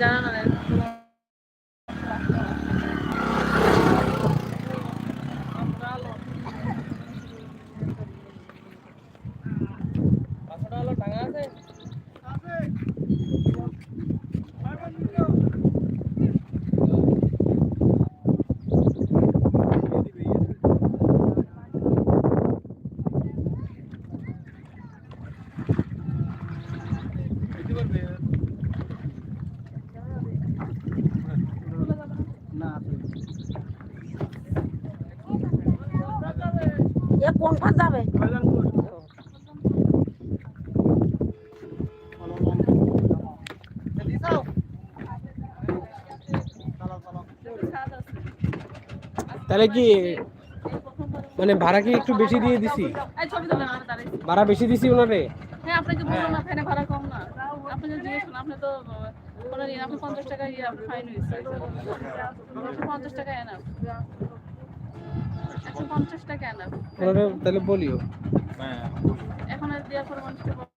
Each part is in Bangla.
জানা না এ কোন ফাঁস যাবে? তাহলে কি মানে ভাড়া কি একটু বেশি দিয়ে দিছি? ভাড়া বেশি দিছি ওনারে? হ্যাঁ আপনাকে বলল না ভাড়া কম না। আপনি যদি জিজ্ঞেস করেন আপনি তো আহ, আপনি পঞ্চাশ টাকা ইয়ে আপনার ফাইন হয়েছে পঞ্চাশ টাকা এনাফ। একশো পঞ্চাশ টাকা তাহলে বলিও। এখন আর দেওয়ার পরে মানুষকে বলে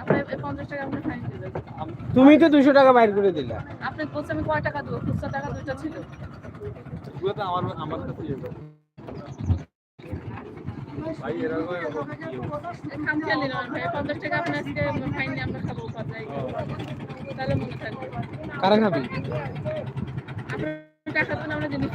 আপনি এই পঞ্চাশ টাকা আপনি ফাইন দেবেন? তুমি তো দুশো টাকা বাইর করে দিলা। আপনি বলছে আমি কয় টাকা দেবো? খুচরা টাকা দুইটা ছিল। আমার আমার কাছে ভাই ভাই টাকা আপনি আজকে ফাইন দিয়ে আমরা খাব পাতায় তাহলে মনে থাকবে। কারা খাবি? আপনি টাকা দেন আমরা জিনিস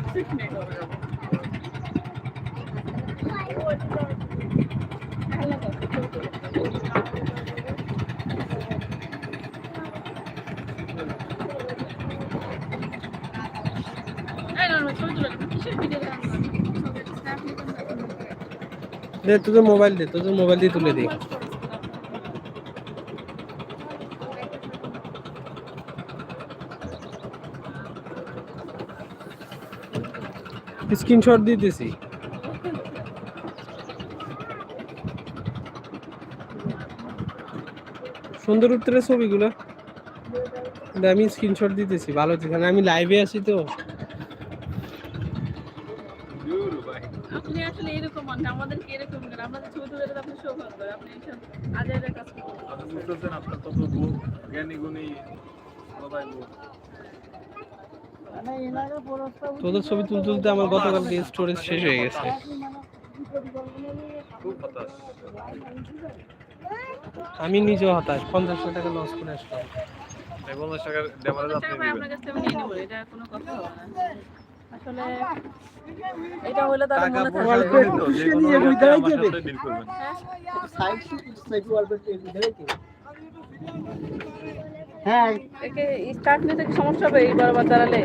ভিডিও দে তোদের মোবাইল দে তোদের মোবাইল দিয়ে তুলে দে। স্ক্রিনশট দিতেছি। সুন্দর উত্তরের ছবিগুলো। আমি স্ক্রিনশট দিতেছি ভালো যেখানে আমি লাইভে আছি তো। আপনি আসলে এরকম আমাদেরকে এরকম আমাদের দিলে আপনি সৌভাগ্য আপনি এইসব কাজ আপনার গুণ জ্ঞানী গুণী সবাই তোদের ছবি তুলতে তুলতে আমার গতকালকে স্টোরেজ শেষ হয়ে গেছে। আমি নিজেও হতাশ পঞ্চাশ টাকা লস করে আসলাম। এই পঞ্চাশ টাকার ড্যামারেজ আপনি দিবেন আপনার কাছ থেকে আমি নিয়ে নেব এটা কোনো কথা হবে না আসলে এটা হলে তাহলে মনে থাকবে যে কোনো ইয়েতে আমার সাথে ডিল করবেন হ্যাঁ স্টার্ট নিতে কি সমস্যা হবে? এই বারবার দাঁড়ালে।